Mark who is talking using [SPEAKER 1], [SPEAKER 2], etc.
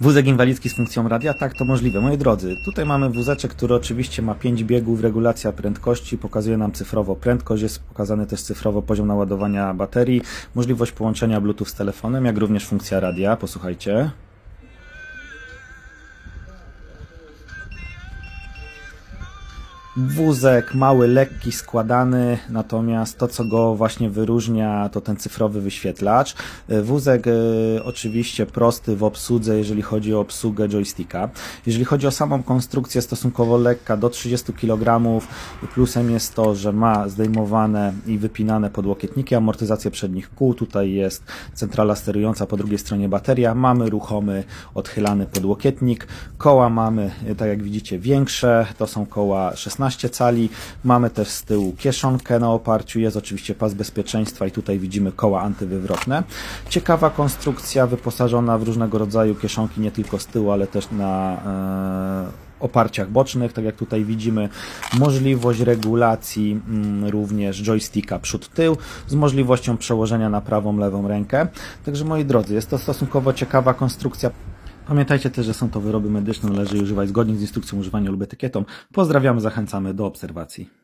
[SPEAKER 1] Wózek inwalidzki z funkcją radia? Tak, to możliwe. Moi drodzy, tutaj mamy wózeczek, który oczywiście ma 5 biegów, regulacja prędkości, pokazuje nam cyfrowo prędkość, jest pokazany też cyfrowo poziom naładowania baterii, możliwość połączenia Bluetooth z telefonem, jak również funkcja radia. Posłuchajcie. Wózek mały, lekki, składany, natomiast to, co go właśnie wyróżnia, to ten cyfrowy wyświetlacz. E, Wózek e, oczywiście prosty w obsłudze, jeżeli chodzi o obsługę joysticka. Jeżeli chodzi o samą konstrukcję, stosunkowo lekka, do 30 kg. Plusem jest to, że ma zdejmowane i wypinane podłokietniki, amortyzację przednich kół. Tutaj jest centrala sterująca, po drugiej stronie bateria. Mamy ruchomy, odchylany podłokietnik. Koła mamy, e, tak jak widzicie, większe. To są koła 16 cali. Mamy też z tyłu kieszonkę na oparciu. Jest oczywiście pas bezpieczeństwa i tutaj widzimy koła antywywrotne. Ciekawa konstrukcja, wyposażona w różnego rodzaju kieszonki, nie tylko z tyłu, ale też na e, oparciach bocznych, tak jak tutaj widzimy, możliwość regulacji mm, również joysticka przód-tył z możliwością przełożenia na prawą, lewą rękę. Także moi drodzy, jest to stosunkowo ciekawa konstrukcja. Pamiętajcie też, że są to wyroby medyczne, należy je używać zgodnie z instrukcją używania lub etykietą. Pozdrawiamy, zachęcamy do obserwacji.